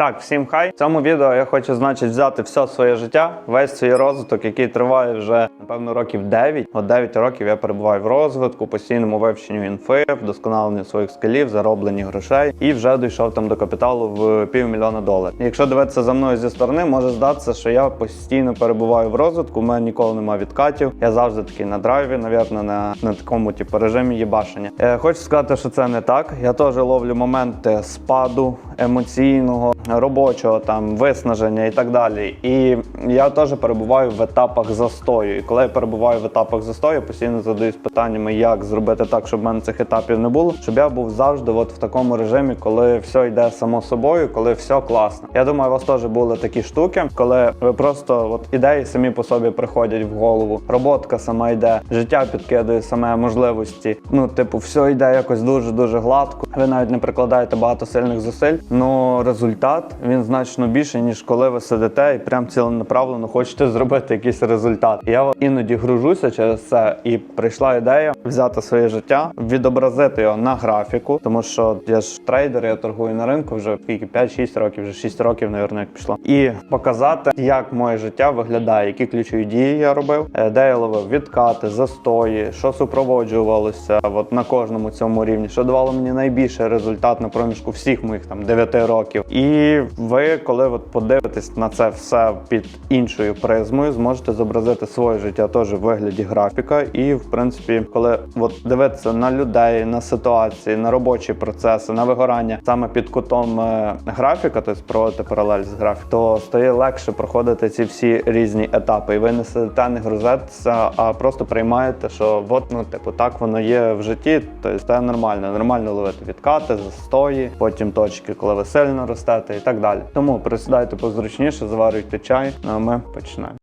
Так, всім хай. В цьому відео я хочу, значить, взяти все своє життя, весь свій розвиток, який триває вже напевно років 9. От 9 років я перебуваю в розвитку, постійному вивченню інфи, вдосконаленню своїх скілів, заробленні грошей і вже дійшов там до капіталу в півмільйона доларів. Якщо дивитися за мною зі сторони, може здатися, що я постійно перебуваю в розвитку. У мене ніколи немає відкатів. Я завжди такий на драйві, навірно, на, на такому типу режимі їбашення. Е, хочу сказати, що це не так. Я теж ловлю моменти спаду емоційного, робочого там виснаження і так далі. І я теж перебуваю в етапах застою. І коли я перебуваю в етапах застою, постійно задаюсь питаннями, як зробити так, щоб в мене цих етапів не було, щоб я був завжди от в такому режимі, коли все йде само собою, коли все класно. Я думаю, у вас теж були такі штуки, коли ви просто от ідеї самі по собі приходять в голову, роботка сама йде, життя підкидує саме можливості. Ну, типу, все йде якось дуже дуже гладко. Ви навіть не прикладаєте багато сильних зусиль, але результат він значно більший, ніж коли ви сидите і прям ціленаправлено хочете зробити якийсь результат. Я іноді гружуся через це, і прийшла ідея взяти своє життя, відобразити його на графіку, тому що я ж трейдер, я торгую на ринку вже скільки 5-6 років, вже 6 років, навірно, як пішло. І показати, як моє життя виглядає, які ключові дії я робив, е, де я ловив відкати, застої, що супроводжувалося от на кожному цьому рівні, що давало мені найбільший результат на проміжку всіх моїх там 9 років. І ви, коли от подивитесь на це все під іншою призмою, зможете зобразити своє життя теж в вигляді графіка. І, в принципі, коли от дивитися на людей, на ситуації, на робочі процеси, на вигорання саме під кутом е, графіка, тобто проводити паралель з графіком, то стає легше проходити ці всі різні етапи. І ви не сидите, не грузитеся, а просто приймаєте, що от, ну, типу, так воно є в житті, тобто це нормально. Нормально ловити відкати, застої, потім точки, коли ви сильно ростете і так далі. Тому присідайте позручніше, заварюйте чай, а ми починаємо.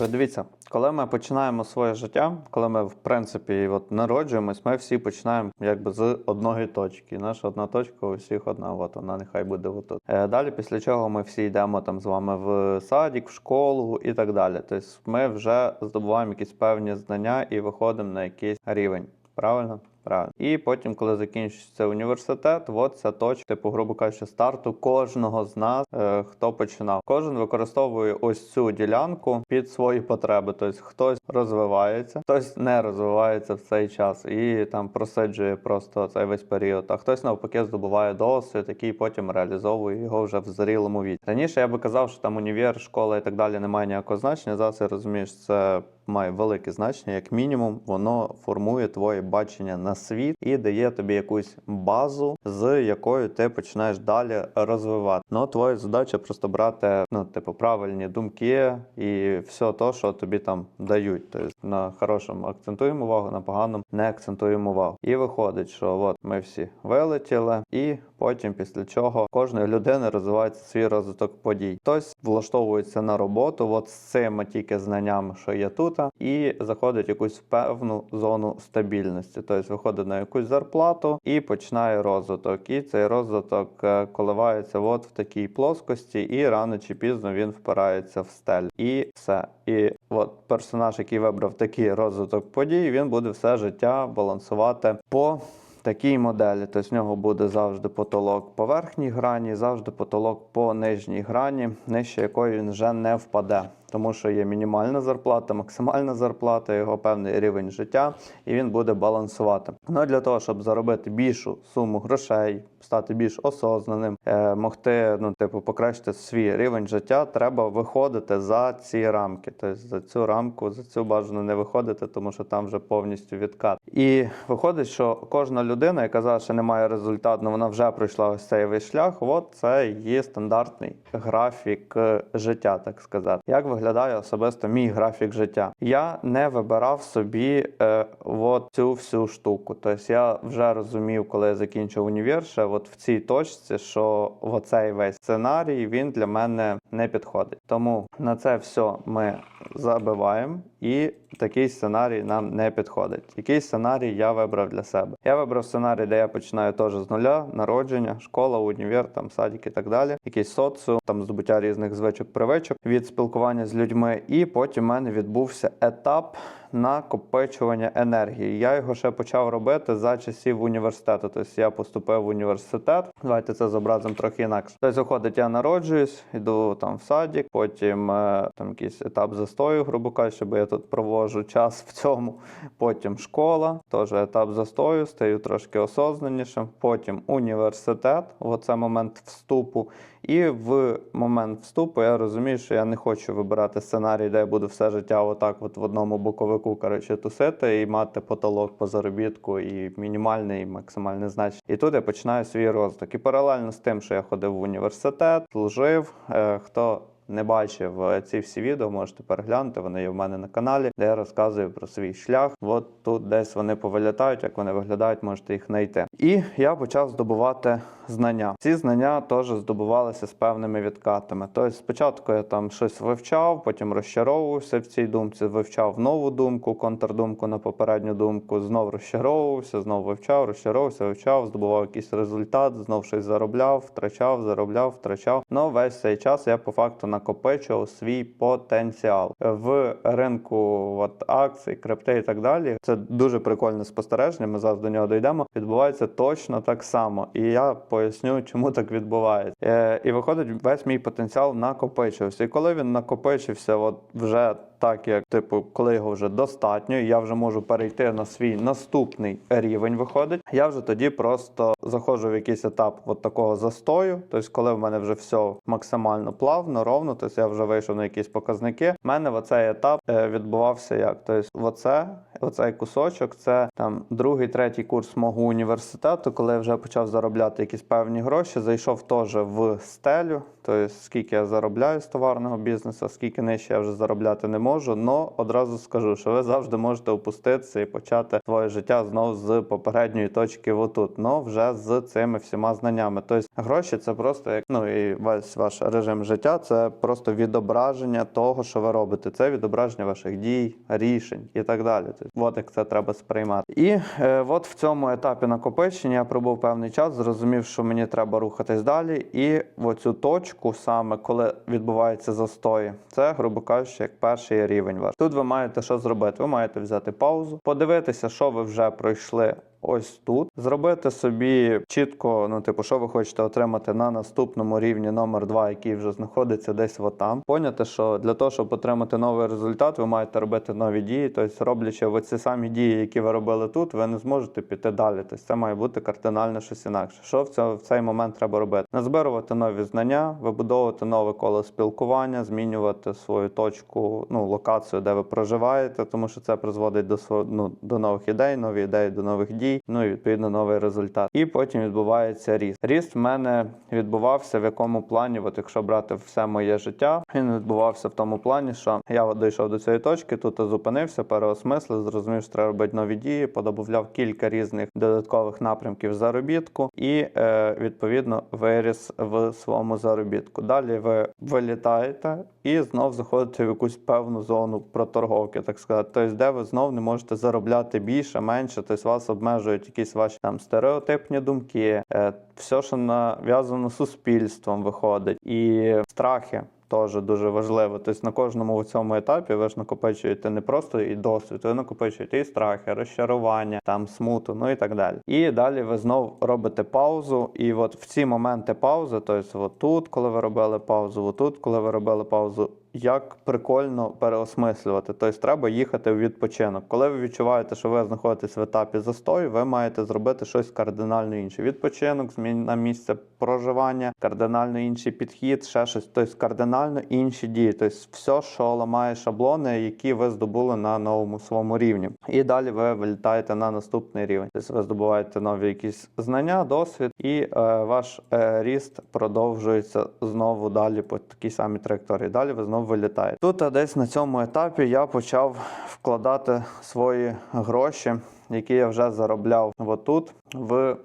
Добре, дивіться, коли ми починаємо своє життя, коли ми в принципі от народжуємось, ми всі починаємо якби з одної точки. Наша одна точка у всіх одна. От вона нехай буде отут. Е, далі, після чого ми всі йдемо там з вами в садик, в школу і так далі. Тобто ми вже здобуваємо якісь певні знання і виходимо на якийсь рівень. Правильно? Правильно. І потім, коли закінчиться університет, от ця точка, типу, грубо кажучи, старту кожного з нас, е, хто починав. Кожен використовує ось цю ділянку під свої потреби. Тобто хтось розвивається, хтось не розвивається в цей час і там просиджує просто цей весь період. А хтось навпаки здобуває досвід, який потім реалізовує його вже в зрілому віці. Раніше я би казав, що там універ, школа і так далі не має ніякого значення. Зараз я розумію, що це має велике значення, як мінімум, воно формує твоє бачення на світ і дає тобі якусь базу, з якою ти починаєш далі розвивати. Ну, твоя задача просто брати ну, типу, правильні думки і все то, що тобі там дають. Тобто на хорошому акцентуємо увагу, на поганому не акцентуємо увагу. І виходить, що от ми всі вилетіли, і потім, після чого кожної людини розвивається свій розвиток подій. Хтось влаштовується на роботу, от з цими тільки знаннями, що є тут, і заходить в якусь певну зону стабільності. Тобто виходить на якусь зарплату і починає розвиток. І цей розвиток е, коливається от в такій плоскості, і рано чи пізно він впирається в стель. І все. І от персонаж, який вибрав такий розвиток подій, він буде все життя балансувати по. Такій моделі, тобто в нього буде завжди потолок по верхній грані, завжди потолок по нижній грані, нижче якої він вже не впаде, тому що є мінімальна зарплата, максимальна зарплата, його певний рівень життя, і він буде балансувати. Ну для того, щоб заробити більшу суму грошей, стати більш осознаним, е, могти ну, типу, покращити свій рівень життя, треба виходити за ці рамки. Тобто за цю рамку, за цю бажано не виходити, тому що там вже повністю відкат. І виходить, що кожна людина, яка зараз ще не має результату, але вона вже пройшла ось цей весь шлях. От це є стандартний графік е, життя, так сказати. Як виглядає особисто мій графік життя? Я не вибирав собі е, от цю всю штуку. Тобто я вже розумів, коли я закінчив універ, ще от в цій точці, що оцей весь сценарій він для мене не підходить. Тому на це все ми забиваємо, і такий сценарій нам не підходить. Який сценарій я вибрав для себе? Я вибрав сценарій, де я починаю теж з нуля, народження, школа, універ, там садик і так далі. Якийсь соціум, там здобуття різних звичок, привичок від спілкування з людьми. І потім в мене відбувся етап накопичування енергії. Я його ще почав робити за часів університету. Тобто я поступив в університет. Давайте це зобразимо трохи інакше. Тобто, виходить, я народжуюсь, йду там в садик, потім е, там якийсь етап застою, грубо кажучи, бо я тут проводжу час в цьому. Потім школа, теж етап застою, стаю трошки осознанішим. Потім університет, оце момент вступу. І в момент вступу я розумію, що я не хочу вибирати сценарій, де я буду все життя отак, от в одному боковику коротше, тусити і мати потолок по заробітку, і мінімальний, і максимальний значення. І тут я починаю свій розвиток. І паралельно з тим, що я ходив в університет, служив. Е, хто не бачив е, ці всі відео, можете переглянути. Вони є в мене на каналі, де я розказую про свій шлях. От тут десь вони повилітають, як вони виглядають, можете їх знайти. І я почав здобувати знання. Ці знання теж здобувалися з певними відкатами. Тобто, спочатку я там щось вивчав, потім розчаровувався в цій думці, вивчав нову думку, контрдумку на попередню думку, знов розчаровувався, знов вивчав, розчаровувався, вивчав, здобував якийсь результат, знов щось заробляв, втрачав, заробляв, втрачав. Ну весь цей час я по факту накопичував свій потенціал в ринку от, акцій, крипти і так далі. Це дуже прикольне спостереження. Ми зараз до нього дійдемо. Відбувається точно так само, і я поясню, чому так відбувається. Е, і виходить, весь мій потенціал накопичився. І коли він накопичився, от вже так як типу, коли його вже достатньо, і я вже можу перейти на свій наступний рівень. Виходить, я вже тоді просто заходжу в якийсь етап от такого застою. Тобто, коли в мене вже все максимально плавно, ровно, тобто я вже вийшов на якісь показники. в мене в оцей етап е, відбувався як? Тобто, оце, оцей кусочок, це там другий, третій курс мого університету, коли я вже почав заробляти якісь певні гроші, зайшов теж в стелю. Тобто, скільки я заробляю з товарного бізнесу, скільки нижче я вже заробляти не можу. Но одразу скажу, що ви завжди можете опуститися і почати своє життя знову з попередньої точки отут, но вже з цими всіма знаннями. Тобто гроші це просто як ну і весь ваш режим життя, це просто відображення того, що ви робите. Це відображення ваших дій, рішень і так далі. Тобто, от як це треба сприймати. І е, от в цьому етапі накопичення я пробув певний час, зрозумів, що мені треба рухатись далі, і в оцю точку, саме коли відбувається застой, це, грубо кажучи, як перший рівень ваш. Тут ви маєте що зробити? Ви маєте взяти паузу, подивитися, що ви вже пройшли. Ось тут зробити собі чітко, ну типу, що ви хочете отримати на наступному рівні номер 2 який вже знаходиться десь отам. Поняти, що для того, щоб отримати новий результат, ви маєте робити нові дії. Тобто, роблячи оці самі дії, які ви робили тут, ви не зможете піти далі. Тобто це має бути кардинально щось інакше. Що в цьому в цей момент треба робити? Назбирувати нові знання, вибудовувати нове коло спілкування, змінювати свою точку, ну локацію, де ви проживаєте, тому що це призводить до ну, до нових ідей, нові ідеї до нових дій ну і відповідно новий результат. І потім відбувається ріст. Ріст в мене відбувався в якому плані, от якщо брати все моє життя, він відбувався в тому плані, що я дійшов до цієї точки, тут зупинився, переосмислив, зрозумів, що треба робити нові дії, подобавляв кілька різних додаткових напрямків заробітку і е, відповідно виріс в своєму заробітку. Далі ви вилітаєте і знов заходите в якусь певну зону проторговки, так сказати. Тобто, де ви знов не можете заробляти більше, менше, тобто вас обмежують якісь ваші там стереотипні думки, е, все, що нав'язано суспільством, виходить, і страхи. Теж дуже важливо. Тобто на кожному цьому етапі ви ж накопичуєте не просто і досвід, ви накопичуєте і страхи, розчарування, там смуту, ну і так далі. І далі ви знов робите паузу. І от в ці моменти паузи, тобто от тут, коли ви робили паузу, отут, коли ви робили паузу. Як прикольно переосмислювати, тобто треба їхати в відпочинок. Коли ви відчуваєте, що ви знаходитесь в етапі застою, ви маєте зробити щось кардинально інше. Відпочинок, зміна місця проживання, кардинально інший підхід, ще щось, тобто кардинально інші дії. Тобто все, що ламає шаблони, які ви здобули на новому своєму рівні. І далі ви вилітаєте на наступний рівень. Тобто ви здобуваєте нові якісь знання, досвід, і е, ваш е, ріст продовжується знову далі по такій самій траєкторії. Далі ви знову вилітаєте. Тут а десь на цьому етапі я почав вкладати свої гроші які я вже заробляв отут в е,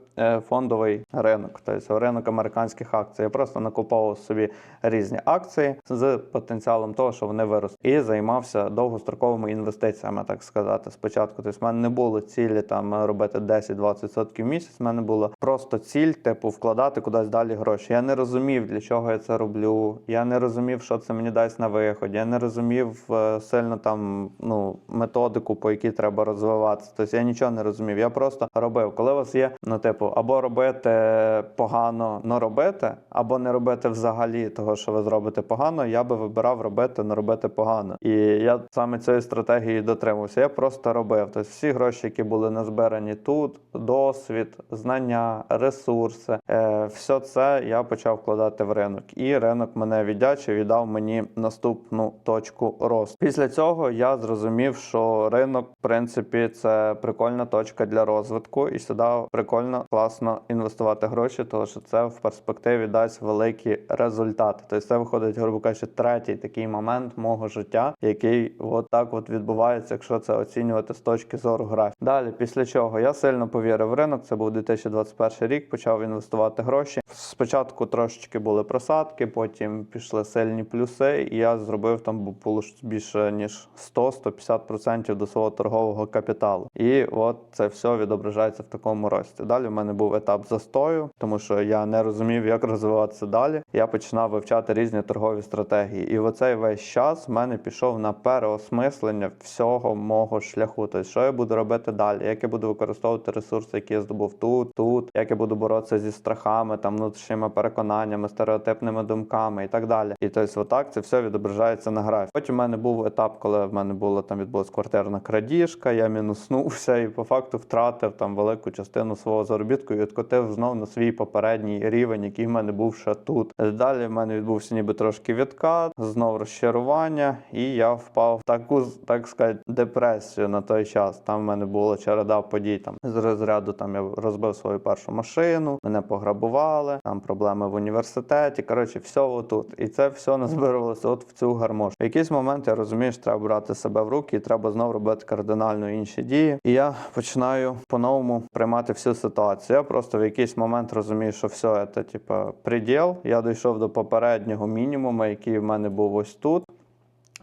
фондовий ринок, тобто ринок американських акцій. Я просто накуповував собі різні акції з потенціалом того, що вони виростуть, і займався довгостроковими інвестиціями, так сказати. Спочатку тобто, в мене не було цілі там робити 10-20% в місяць. В мене було просто ціль, типу, вкладати кудись далі гроші. Я не розумів, для чого я це роблю. Я не розумів, що це мені дасть на виході. Я не розумів е, сильно там ну методику, по якій треба розвиватися. Тобто я нічого не розумів. Я просто робив. Коли у вас є, ну типу, або робити погано, но робити, або не робити взагалі того, що ви зробите погано. Я би вибирав робити, не робити погано. І я саме цієї стратегії дотримувався. Я просто робив. Тобто всі гроші, які були назбирані тут, досвід, знання, ресурси, е, все це я почав вкладати в ринок. І ринок мене віддячив і дав мені наступну точку росту. Після цього я зрозумів, що ринок, в принципі, це прикольна точка для розвитку, і сюди прикольно, класно інвестувати гроші, тому що це в перспективі дасть великі результати. Тобто це виходить, грубо кажучи, третій такий момент мого життя, який от так от відбувається, якщо це оцінювати з точки зору графіки. Далі, після чого я сильно повірив в ринок. Це був 2021 рік. Почав інвестувати гроші. Спочатку трошечки були просадки, потім пішли сильні плюси, і я зробив там більше ніж 100-150% до свого торгового капіталу. І от це все відображається в такому рості. Далі в мене був етап застою, тому що я не розумів, як розвиватися далі. Я починав вивчати різні торгові стратегії. І в оцей весь час в мене пішов на переосмислення всього мого шляху. Тобто, що я буду робити далі, як я буду використовувати ресурси, які я здобув тут, тут, як я буду боротися зі страхами, там внутрішніми переконаннями, стереотипними думками і так далі. І тобто, отак це все відображається на графіці. Потім в мене був етап, коли в мене була там відбулась квартирна крадіжка, я мінуснувся і по факту втратив там велику частину свого заробітку і відкотив знов на свій попередній рівень, який в мене був ще тут. Далі в мене відбувся ніби трошки відкат, знов розчарування, і я впав в таку, так сказати, депресію на той час. Там в мене була череда подій. Там з розряду там я розбив свою першу машину, мене пограбували, там проблеми в університеті. Коротше, все отут. І це все назбиралося от в цю гармошку. В якийсь момент я розумію, що треба брати себе в руки, і треба знову робити кардинально інші дії. І я починаю по-новому приймати всю ситуацію. Я просто в якийсь момент розумію, що все це типу, приділ. Я дійшов до попереднього мінімуму, який в мене був ось тут.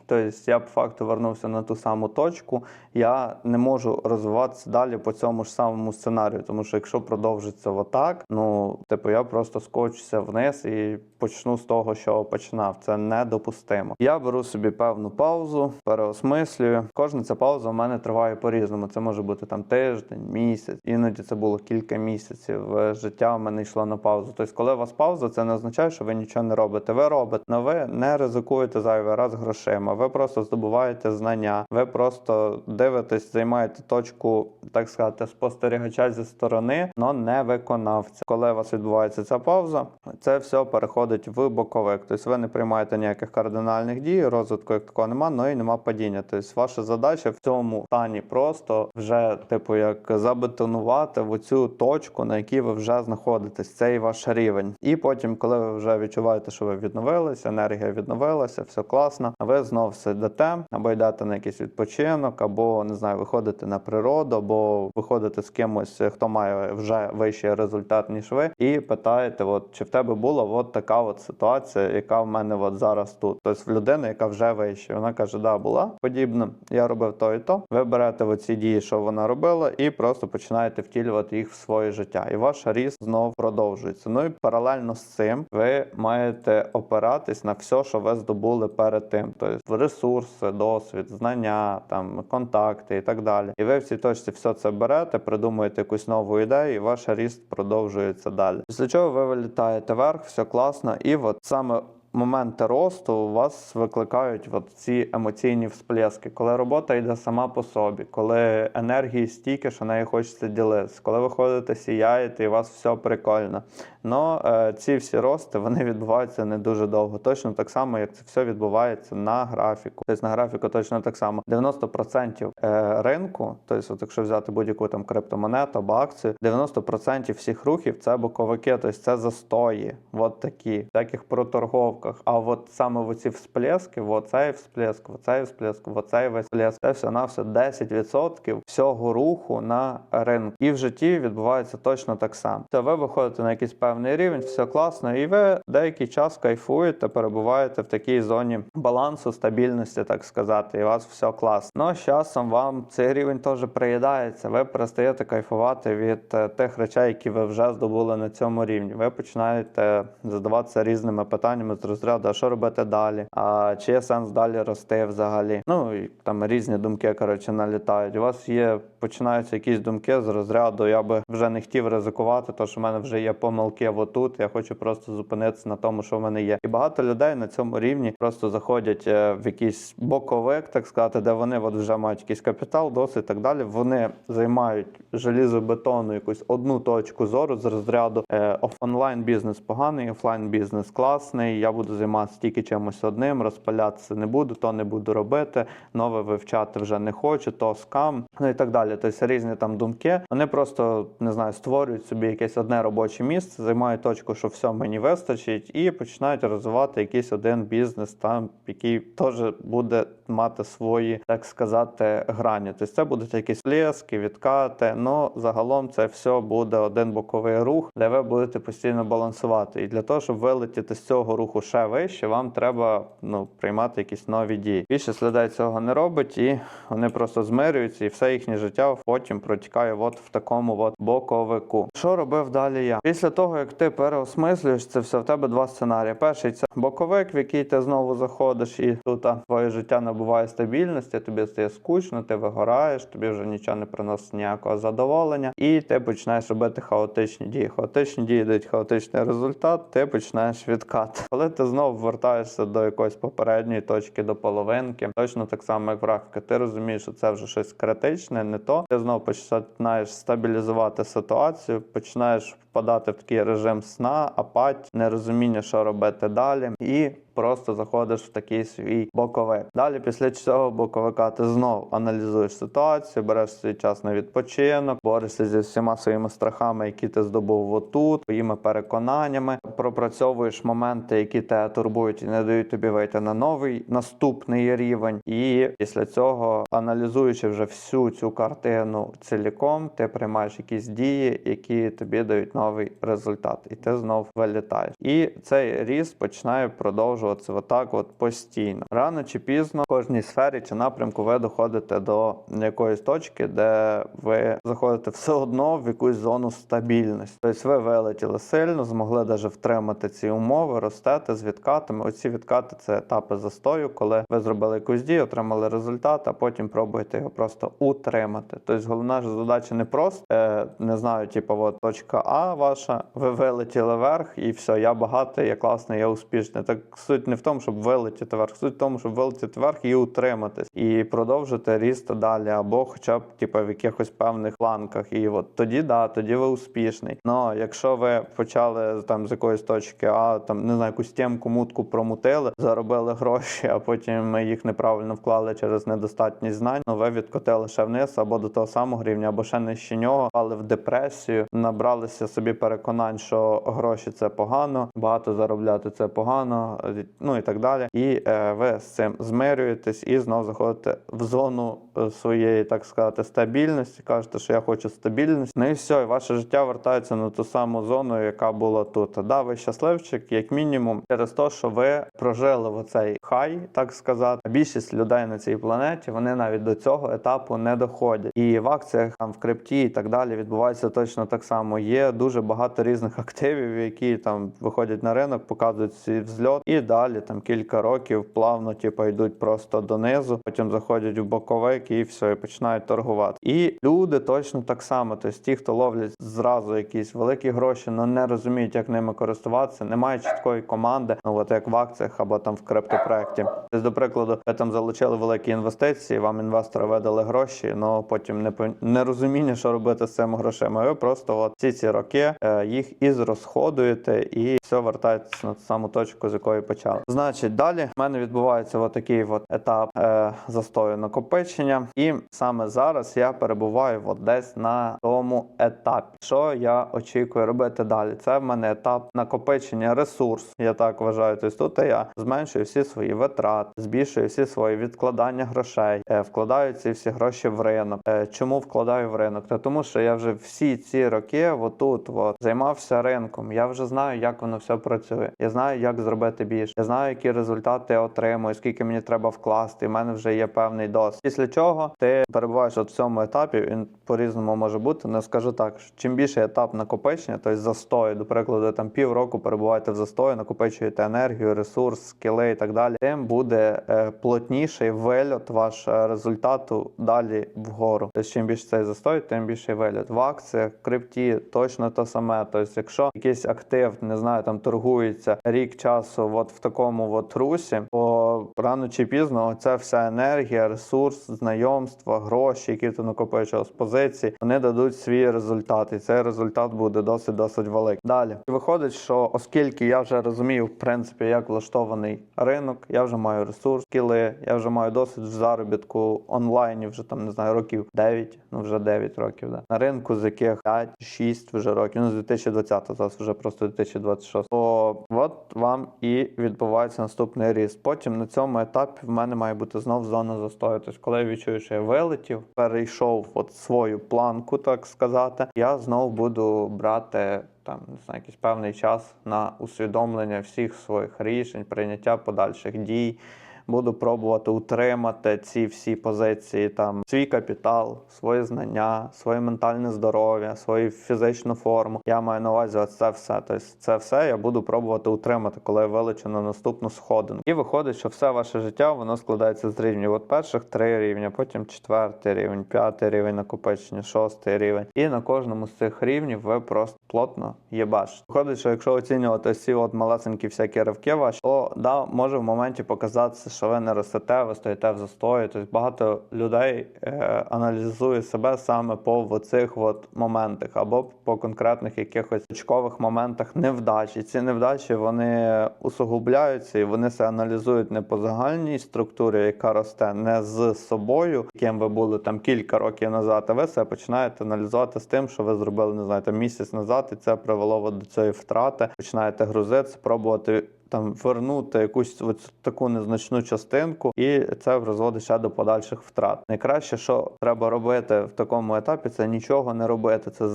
Тобто я по факту вернувся на ту саму точку. Я не можу розвиватися далі по цьому ж самому сценарію, тому що якщо продовжиться отак, ну типу я просто скочуся вниз і почну з того, що починав. Це недопустимо. Я беру собі певну паузу, переосмислюю. Кожна ця пауза в мене триває по-різному. Це може бути там тиждень, місяць, іноді це було кілька місяців. Життя в мене йшло на паузу. Тобто, коли у вас пауза, це не означає, що ви нічого не робите. Ви робите, але ви не ризикуєте зайвий раз грошима. Ви просто здобуваєте знання, ви просто дивитесь, займаєте точку, так сказати, спостерігача зі сторони, але не виконавця. Коли у вас відбувається ця пауза, це все переходить в боковик. Тобто ви не приймаєте ніяких кардинальних дій, розвитку як такого нема, але і нема падіння. Тобто ваша задача в цьому стані просто вже, типу, як забетонувати в цю точку, на якій ви вже знаходитесь. Цей ваш рівень. І потім, коли ви вже відчуваєте, що ви відновилися, енергія відновилася, все класно. Ви знов сидите або йдете на якийсь відпочинок, або не знаю, виходите на природу, або виходите з кимось, хто має вже вищий результат ніж ви, і питаєте, от чи в тебе була от така от ситуація, яка в мене от зараз тут. Тобто в людини, яка вже вища. Вона каже, да, була подібна. Я робив то і то. Ви берете оці дії, що вона робила, і просто починаєте втілювати їх в своє життя. І ваш ріст знов продовжується. Ну і паралельно з цим ви маєте опиратись на все, що ви здобули перед тим. Тобто ресурси, досвід, знання, там контакти і так далі. І ви в цій точці все це берете, придумуєте якусь нову ідею, і ваш ріст продовжується далі. Після чого ви вилітаєте вверх, все класно, і от саме. Моменти росту у вас викликають от ці емоційні всплески, коли робота йде сама по собі, коли енергії стільки, що нею хочеться ділитися, коли ви ходите, сіяєте, і у вас все прикольно. Но е, ці всі рости вони відбуваються не дуже довго. Точно так само, як це все відбувається на графіку. Тобто на графіку точно так само. 90% е, ринку, тобто, от якщо взяти будь-яку там криптомонету або акцію, 90% всіх рухів це боковики, тобто це застої. От такі, таких проторговки. Потоках. А от саме в оці всплески, в оцей всплеск, в оцей всплеск, в оцей весь всплеск, це все на все 10% всього руху на ринку. І в житті відбувається точно так само. То ви виходите на якийсь певний рівень, все класно, і ви деякий час кайфуєте, перебуваєте в такій зоні балансу, стабільності, так сказати, і у вас все класно. Ну, з часом вам цей рівень теж приїдається. Ви перестаєте кайфувати від е, тих речей, які ви вже здобули на цьому рівні. Ви починаєте задаватися різними питаннями розряду, а що робити далі? А чи є сенс далі рости взагалі? Ну і там різні думки коротше налітають. У вас є починаються якісь думки з розряду. Я би вже не хотів ризикувати, тому що в мене вже є помилки отут. Я хочу просто зупинитися на тому, що в мене є. І багато людей на цьому рівні просто заходять е, в якийсь боковик, так сказати, де вони от вже мають якийсь капітал, і так далі. Вони займають желізобетонну якусь одну точку зору з розряду е, онлайн бізнес поганий, офлайн бізнес класний. Я буду займатися тільки чимось одним, розпалятися не буду, то не буду робити. Нове вивчати вже не хочу, то скам, ну і так далі. Тобто різні там думки. Вони просто не знаю, створюють собі якесь одне робоче місце, займають точку, що все мені вистачить, і починають розвивати якийсь один бізнес, там який теж буде мати свої, так сказати, грані. Тобто це будуть якісь лески, відкати. Ну загалом це все буде один боковий рух, де ви будете постійно балансувати. І для того, щоб вилетіти з цього руху ще вище, вам треба ну приймати якісь нові дії. Більшість людей цього не робить, і вони просто змирюються, і все їхнє життя потім протікає от в такому от боковику. Що робив далі я? Після того, як ти переосмислюєш це все, в тебе два сценарії. Перший це боковик, в який ти знову заходиш, і тут твоє життя набуває стабільності, тобі стає скучно, ти вигораєш, тобі вже нічого не приносить ніякого задоволення, і ти починаєш робити хаотичні дії. Хаотичні дії дають хаотичний результат, ти починаєш відкат. Коли ти знову вертаєшся до якоїсь попередньої точки, до половинки, точно так само, як графіка, ти розумієш, що це вже щось критичне, не то. Ти знову починаєш стабілізувати ситуацію, починаєш впадати в такий режим сна, апатії, нерозуміння, що робити далі, і просто заходиш в такий свій боковик. Далі, після цього боковика, ти знов аналізуєш ситуацію, береш свій час на відпочинок, борешся зі всіма своїми страхами, які ти здобув отут, своїми переконаннями, пропрацьовуєш моменти, які тебе турбують і не дають тобі вийти на новий наступний рівень. І після цього, аналізуючи вже всю цю картину ціліком, ти приймаєш якісь дії, які тобі дають новий результат, і ти знов вилітаєш. І цей ріст починає продовжуватися отак, от постійно. Рано чи пізно в кожній сфері чи напрямку ви доходите до якоїсь точки, де ви заходите все одно в якусь зону стабільності. Тобто ви вилетіли сильно, змогли навіть втримати ці умови, ростете з відкатами. Оці відкати це етапи застою, коли ви зробили якусь дію, отримали результат, а потім пробуєте його просто утримати. Тобто головна ж задача не просто е, не знаю, типу, от точка А ваша, ви вилетіли вверх, і все, я багатий, я класний, я успішний. Так суть не в тому, щоб вилетіти вверх, суть в тому, щоб вилетіти вверх і утриматись, і продовжити ріст далі, або хоча б типу, в якихось певних планках. І от тоді да, тоді ви успішний. Но якщо ви почали там з якоїсь точки, а там не знаю, якусь темку, мутку промутили, заробили гроші, а потім їх неправильно вклали через недостатність знань, ну ви відкотили ще вниз або до того самого рівня, або ще нижче нього, впали в депресію, набралися собі переконань, що гроші це погано, багато заробляти це погано, ну і так далі. І е, ви з цим змирюєтесь і знов заходите в зону е, своєї, так сказати, стабільності. Кажете, що я хочу стабільність. Ну і все, і ваше життя вертається на ту саму зону, яка була тут. Да, ви щасливчик, як мінімум, через те, що ви прожили в оцей хай, так сказати. Більшість людей на цій планеті вони навіть до цього етапу не доходять. І в акціях там в крипті і так далі відбувається точно так само. Є дуже багато різних активів, які там виходять на ринок, показують свій взльот, і далі там кілька років плавно, типу, йдуть просто донизу, потім заходять в боковик і все, і починають торгувати. І люди точно так само. Тобто ті, хто ловлять зразу якісь великі гроші, але не розуміють, як ними користуватися, немає чіткої команди, ну от як в акціях або там в криптопроекті. Тобто, до прикладу, ви там залучили великі інвестиції, вам інвестори видали гроші, але потім не нерозуміння, що робити з цими грошима. Ви просто от всі ці роки е, їх і зрозходуєте, і все вертається на ту саму точку, з якої почали. Значить, далі в мене відбувається от такий от етап е, застою накопичення, і саме зараз я перебуваю от десь на тому етапі. Що я очікую робити далі? Це в мене етап накопичення ресурсу. Я так вважаю. Тобто тут я зменшую всі свої витрати, збільшую всі свої відкладання грошей, е, вкладаю ці всі гроші в ринок. Е, чому вкладаю в ринок? Та тому, що я вже всі ці роки отут от, займався ринком. Я вже знаю, як воно все працює. Я знаю, як зробити більше. Я знаю, які результати я отримую, скільки мені треба вкласти. У мене вже є певний досвід. Після чого ти перебуваєш от в цьому етапі. Він по-різному може бути. Не скажу так, що чим більше етап накопичення, тобто застою, до прикладу, там півроку перебуваєте в застої, накопичуєте енергію, ресурс, скіли і так далі. Тим буде е, плотніший вильот ваш е, результату далі вгору. Тобто, чим більше цей застой, тим більший вильот. В акціях, крипті точно те саме. Тобто, якщо якийсь актив, не знаю, там торгується рік часу, от в такому от русі, то рано чи пізно ця вся енергія, ресурс, знайомства, гроші, які ти накопичував з позиції, вони дадуть свій результат, і цей результат буде досить досить великий. Далі виходить, що оскільки я вже розумію, в принципі, як влаштований ринок, я вже маю ресурс, скіли, я вже маю досвід в заробітку онлайні, вже там не знаю, років 9, ну вже 9 років. Да. На ринку, з яких 5-6 вже років, ну з 2020, зараз вже просто 2026. То от вам і відбувається наступний ріст. Потім на цьому етапі в мене має бути знов зона застою. Тобто, коли я відчую, що я вилетів, перейшов от свою планку, так сказати, я знову буду брати. Там не знаю, якийсь певний час на усвідомлення всіх своїх рішень, прийняття подальших дій. Буду пробувати утримати ці всі позиції, там свій капітал, свої знання, своє ментальне здоров'я, свою фізичну форму. Я маю на увазі це все. Тобто це все я буду пробувати утримати, коли я вилечу на наступну сходинку. І виходить, що все ваше життя воно складається з рівнів. От перших три рівня, потім четвертий рівень, п'ятий рівень накопичення, шостий рівень. І на кожному з цих рівнів ви просто плотно єбашите. Виходить, що якщо оцінювати всі от малесенькі всякі ривки ваші, то да, може в моменті показатися, що ви не ростете, ви стоїте в застої. Тобто багато людей е, аналізує себе саме по оцих от моментах або по конкретних якихось точкових моментах невдач. І ці невдачі вони усугубляються і вони це аналізують не по загальній структурі, яка росте, не з собою, ким ви були там кілька років назад. А ви це починаєте аналізувати з тим, що ви зробили, не знаю, там місяць назад, і це привело до цієї втрати. Починаєте грузитися, пробувати там вернути якусь от таку незначну частинку, і це призводить ще до подальших втрат. Найкраще, що треба робити в такому етапі, це нічого не робити. Це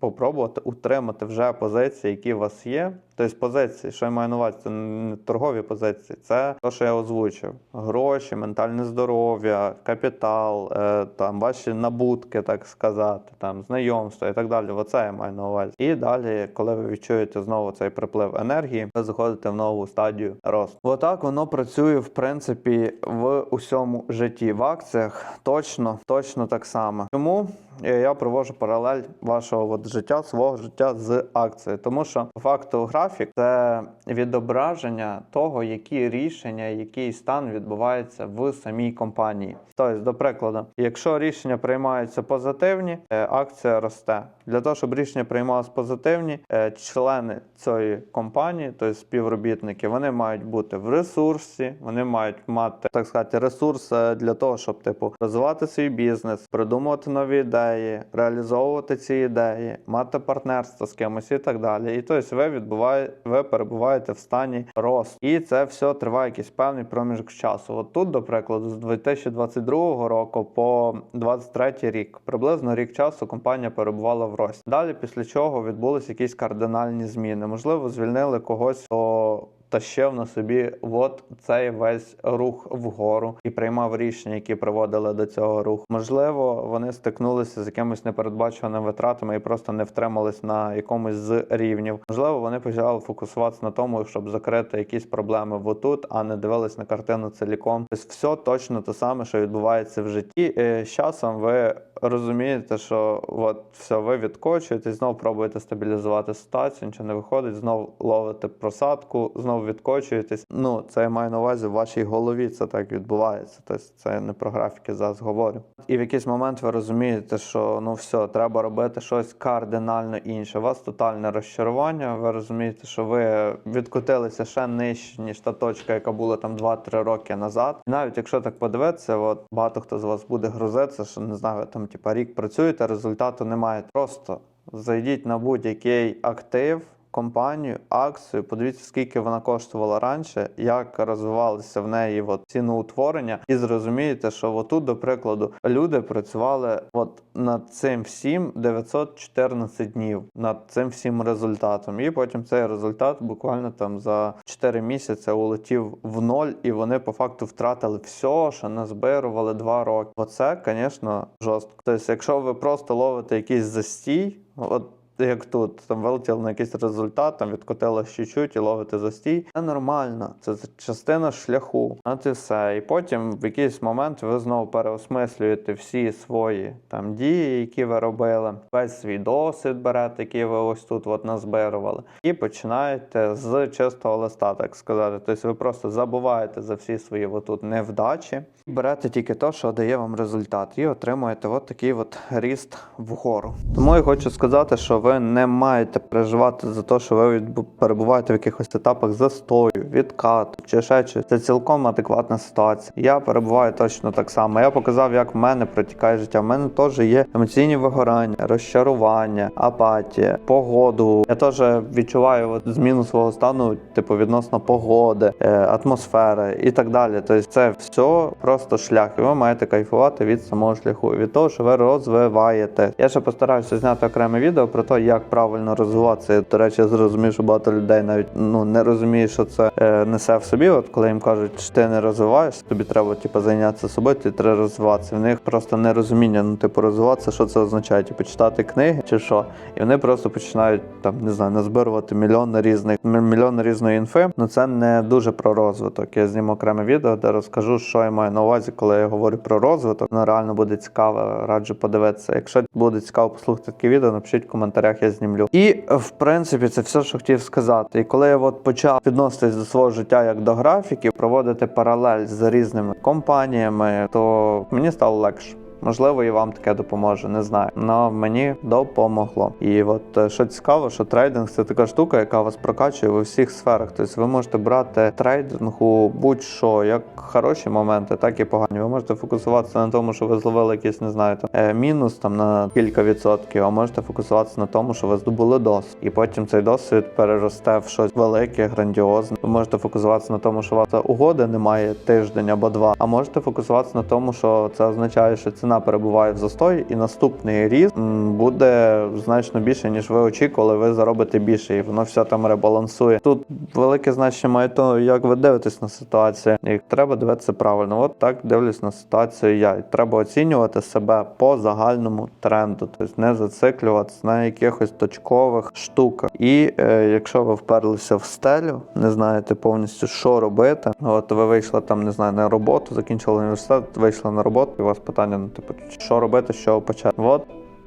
попробувати утримати вже позиції, які у вас є. Тобто позиції, що я маю на увазі, це не торгові позиції, це те, що я озвучив: гроші, ментальне здоров'я, капітал, е, там ваші набутки, так сказати, там знайомства і так далі. Оце я маю на увазі. І далі, коли ви відчуєте знову цей приплив енергії, ви заходите в нову стадію росту. Отак воно працює в принципі в усьому житті. В акціях точно, точно так само. Тому я проводжу паралель вашого от життя, свого життя з акцією, тому що по факту графік це відображення того, які рішення, який стан відбувається в самій компанії. Тобто, до прикладу, якщо рішення приймаються позитивні, е, акція росте. Для того, щоб рішення приймалися позитивні, е, члени цієї компанії, тобто співробітники, вони мають бути в ресурсі, вони мають мати так сказати ресурс е, для того, щоб типу розвивати свій бізнес, придумувати нові ідеї, реалізовувати ці ідеї, мати партнерство з кимось і так далі. І тобто ви відбуває, ви перебуваєте в стані росту. І це все триває якийсь певний проміжок часу. От тут, до прикладу, з 2022 року по 2023 рік, приблизно рік часу, компанія перебувала в рості. Далі, після чого відбулися якісь кардинальні зміни. Можливо, звільнили когось, хто тащив на собі от цей весь рух вгору і приймав рішення, які приводили до цього руху. Можливо, вони стикнулися з якимись непередбаченими витратами і просто не втримались на якомусь з рівнів. Можливо, вони почали фокусуватися на тому, щоб закрити якісь проблеми в отут, а не дивились на картину ціліком. Тобто все точно те саме, що відбувається в житті. І з часом ви розумієте, що от все, ви відкочуєтесь, знову пробуєте стабілізувати ситуацію, нічого не виходить, знову ловите просадку, знову відкочуєтесь. Ну, це я маю на увазі в вашій голові це так відбувається. Тобто це не про графіки зараз говорю. І в якийсь момент ви розумієте, що ну все, треба робити щось кардинально інше. У вас тотальне розчарування. Ви розумієте, що ви відкотилися ще нижче, ніж та точка, яка була там 2-3 роки назад. І навіть якщо так подивитися, от багато хто з вас буде грузитися, що не знаю, там типа рік працюєте, результату немає. Просто зайдіть на будь-який актив. Компанію, акцію, подивіться, скільки вона коштувала раніше, як розвивалися в неї от, ціноутворення, і зрозумієте, що отут, до прикладу, люди працювали от над цим всім 914 днів, над цим всім результатом. І потім цей результат буквально там за 4 місяці улетів в ноль, і вони по факту втратили все, що назбирували 2 роки. Оце, звісно, жорстко. Тобто, якщо ви просто ловите якийсь застій, от як тут, там вилетіло на якийсь результат, там відкотилось чуть-чуть і ловите застій. Це нормально, це частина шляху. От і все. І потім в якийсь момент ви знову переосмислюєте всі свої там дії, які ви робили, весь свій досвід берете, який ви ось тут от назбирували, і починаєте з чистого листа, так сказати. Тобто ви просто забуваєте за всі свої отут невдачі, берете тільки те, що дає вам результат, і отримуєте от такий от ріст вгору. Тому я хочу сказати, що ви не маєте переживати за те, що ви перебуваєте в якихось етапах застою, відкату чи ще щось. Це цілком адекватна ситуація. Я перебуваю точно так само. Я показав, як в мене протікає життя. В мене теж є емоційні вигорання, розчарування, апатія, погоду. Я теж відчуваю от зміну свого стану, типу відносно погоди, е, атмосфери і так далі. Тобто це все просто шлях. І ви маєте кайфувати від самого шляху, від того, що ви розвиваєте. Я ще постараюся зняти окреме відео про те, як правильно розвиватися. До речі, я зрозумів, що багато людей навіть ну не розуміє, що це е, несе в собі. От коли їм кажуть, що ти не розвиваєшся, тобі треба типу, зайнятися собою, ти треба розвиватися. В них просто нерозуміння, ну типу розвиватися, що це означає, типу читати книги чи що. І вони просто починають там не знаю, назбирувати мільйони різних м- мільйони різної інфи. Ну це не дуже про розвиток. Я зніму окреме відео, де розкажу, що я маю на увазі, коли я говорю про розвиток. Воно реально буде цікаво, раджу подивитися. Якщо буде цікаво послухати таке відео, напишіть в коментарях, я знімлю. І в принципі це все, що хотів сказати. І коли я от почав відноситись до свого життя як до графіків, проводити паралель з різними компаніями, то мені стало легше. Можливо, і вам таке допоможе, не знаю. Але мені допомогло. І от е, що цікаво, що трейдинг це така штука, яка вас прокачує у всіх сферах. Тобто ви можете брати трейдинг у будь-що, як хороші моменти, так і погані. Ви можете фокусуватися на тому, що ви зловили якийсь, не знаю, там, е, мінус там на кілька відсотків, а можете фокусуватися на тому, що ви здобули досвід. І потім цей досвід переросте в щось велике, грандіозне. Ви можете фокусуватися на тому, що вас угоди немає тиждень або два, а можете фокусуватися на тому, що це означає, що ціна перебуває в застої, і наступний ріст буде значно більше, ніж ви очікували. Ви заробите більше, і воно все там ребалансує. Тут велике значення має то, як ви дивитесь на ситуацію. І треба дивитися правильно. От так дивлюсь на ситуацію. Я І треба оцінювати себе по загальному тренду, тобто не зациклюватися на якихось точкових штуках. І е, якщо ви вперлися в стелю, не знаєте повністю, що робити. От ви вийшли там, не знаю, на роботу, закінчили університет, вийшли на роботу, і у вас питання, ну типу, що робити, що почати. От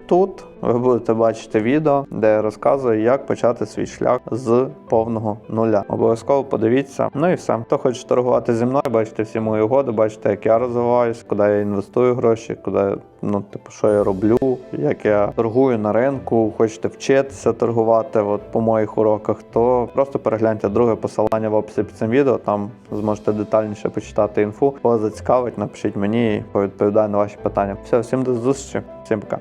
Тут ви будете бачити відео, де я розказую, як почати свій шлях з повного нуля. Обов'язково подивіться. Ну і все. Хто хоче торгувати зі мною, бачите всі мої угоди, бачите, як я розвиваюсь, куди я інвестую гроші, куди ну, типу, що я роблю, як я торгую на ринку. Хочете вчитися торгувати от по моїх уроках, то просто перегляньте друге посилання в описі під цим відео. Там зможете детальніше почитати інфу. Кого зацікавить, напишіть мені і повідповідаю на ваші питання. Все, всім до зустрічі, всім пока.